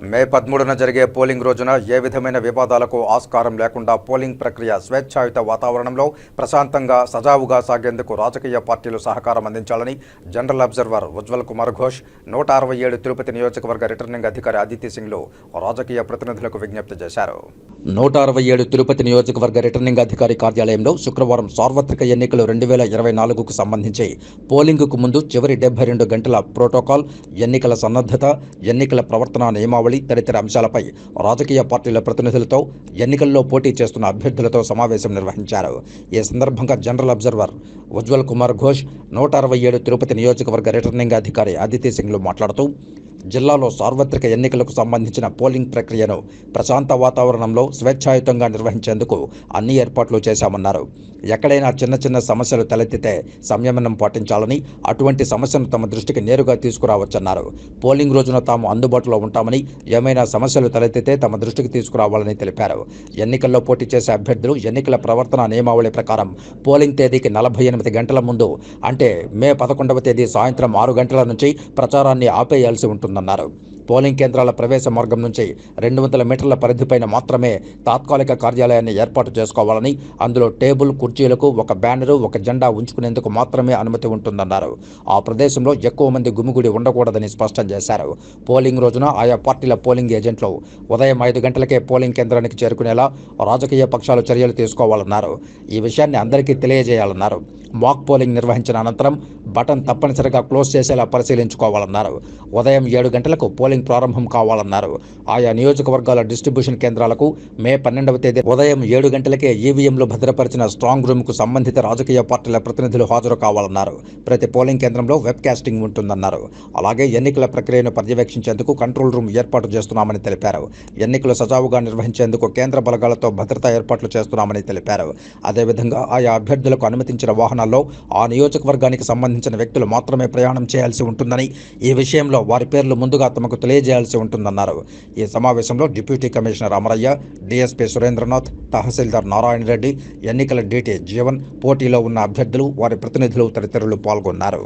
మే పదమూడున జరిగే పోలింగ్ రోజున ఏ విధమైన వివాదాలకు ఆస్కారం లేకుండా పోలింగ్ ప్రక్రియ స్వేచ్ఛాయుత వాతావరణంలో ప్రశాంతంగా సజావుగా సాగేందుకు రాజకీయ పార్టీలు సహకారం అందించాలని జనరల్ అబ్జర్వర్ ఉజ్వల్ కుమార్ ఘోష్ నూట అరవై ఏడు తిరుపతి నియోజకవర్గ రిటర్నింగ్ అధికారి అదితి సింగ్లు రాజకీయ ప్రతినిధులకు విజ్ఞప్తి చేశారు. నూట అరవై ఏడు తిరుపతి నియోజకవర్గ రిటర్నింగ్ అధికారి కార్యాలయంలో శుక్రవారం సార్వత్రిక ఎన్నికలు రెండు వేల ఇరవై నాలుగుకు సంబంధించి పోలింగుకు ముందు చివరి డెబ్బై రెండు గంటల ప్రోటోకాల్ ఎన్నికల సన్నద్ధత ఎన్నికల ప్రవర్తన నియమావళి తదితర అంశాలపై రాజకీయ పార్టీల ప్రతినిధులతో ఎన్నికల్లో పోటీ చేస్తున్న అభ్యర్థులతో సమావేశం నిర్వహించారు. ఈ సందర్భంగా జనరల్ అబ్జర్వర్ ఉజ్వల్ కుమార్ ఘోష్ నూట అరవై ఏడు తిరుపతి నియోజకవర్గ రిటర్నింగ్ అధికారి అదితి సింగ్లు మాట్లాడుతూ జిల్లాలో సార్వత్రిక ఎన్నికలకు సంబంధించిన పోలింగ్ ప్రక్రియను ప్రశాంత వాతావరణంలో స్వేచ్ఛాయుతంగా నిర్వహించేందుకు అన్ని ఏర్పాట్లు చేశామన్నారు. ఎక్కడైనా చిన్న చిన్న సమస్యలు తలెత్తితే సంయమనం పాటించాలని అటువంటి సమస్యను తమ దృష్టికి నేరుగా తీసుకురావచ్చన్నారు. పోలింగ్ రోజున తాము అందుబాటులో ఉంటామని ఏమైనా సమస్యలు తలెత్తితే తమ దృష్టికి తీసుకురావాలని తెలిపారు. ఎన్నికల్లో పోటీ చేసే అభ్యర్థులు ఎన్నికల ప్రవర్తన నియమావళి ప్రకారం పోలింగ్ తేదీకి నలభై ఎనిమిది గంటల ముందు అంటే మే పదకొండవ తేదీ సాయంత్రం ఆరు గంటల నుంచి ప్రచారాన్ని ఆపేయాల్సి ఉంటుంది. ఉంటుందన్నారు పోలింగ్ కేంద్రాల ప్రవేశ మార్గం నుంచి రెండు వందల మీటర్ల పరిధిపైన మాత్రమే తాత్కాలిక కార్యాలయాన్ని ఏర్పాటు చేసుకోవాలని అందులో టేబుల్ కుర్చీలకు ఒక బ్యానరు ఒక జెండా ఉంచుకునేందుకు మాత్రమే అనుమతి ఉంటుందన్నారు. ఆ ప్రదేశంలో ఎక్కువ మంది గుమిగుడి ఉండకూడదని స్పష్టం చేశారు. పోలింగ్ రోజున ఆయా పార్టీల పోలింగ్ ఏజెంట్లు ఉదయం ఐదు గంటలకే పోలింగ్ కేంద్రానికి చేరుకునేలా రాజకీయ పక్షాలు చర్యలు తీసుకోవాలన్నారు. ఈ విషయాన్ని అందరికీ తెలియజేయాలన్నారు. మాక్ పోలింగ్ నిర్వహించిన అనంతరం బటన్ తప్పనిసరిగా క్లోజ్ చేసేలా పరిశీలించుకోవాలన్నారు. ఉదయం ఏడు గంటలకు పోలింగ్ ప్రారంభం కావాలన్నారు. ఆయా నియోజకవర్గాల డిస్ట్రిబ్యూషన్ కేంద్రాలకు మే పన్నెండవ తేదీ ఉదయం ఏడు గంటలకే ఈవీఎంలు భద్రపరిచిన స్ట్రాంగ్ రూమ్కు సంబంధిత రాజకీయ పార్టీల ప్రతినిధులు హాజరు కావాలన్నారు. ప్రతి పోలింగ్ కేంద్రంలో వెబ్ కాస్టింగ్ ఉంటుందన్నారు. అలాగే ఎన్నికల ప్రక్రియను పర్యవేక్షించేందుకు కంట్రోల్ రూమ్ ఏర్పాటు చేస్తున్నామని తెలిపారు. ఎన్నికలు సజావుగా నిర్వహించేందుకు కేంద్ర బలగాలతో భద్రతా ఏర్పాట్లు చేస్తున్నామని తెలిపారు. అదేవిధంగా ఆయా అభ్యర్థులకు అనుమతించిన వాహనాల్లో ఆ నియోజకవర్గానికి సంబంధించిన వ్యక్తులు మాత్రమే ప్రయాణం చేయాల్సి ఉంటుందని ఈ విషయంలో వారి పేర్లు ముందుగా తమకు తెలియజేయాల్సి ఉంటుందన్నారు. ఈ సమావేశంలో deputy commissioner Amaraiah DSP Surendranath tahsildar Narayana Reddy ఎన్నికల డీటీ జీవన్ పోటీలో ఉన్న అభ్యర్థులు వారి ప్రతినిధులు తదితరులు పాల్గొన్నారు.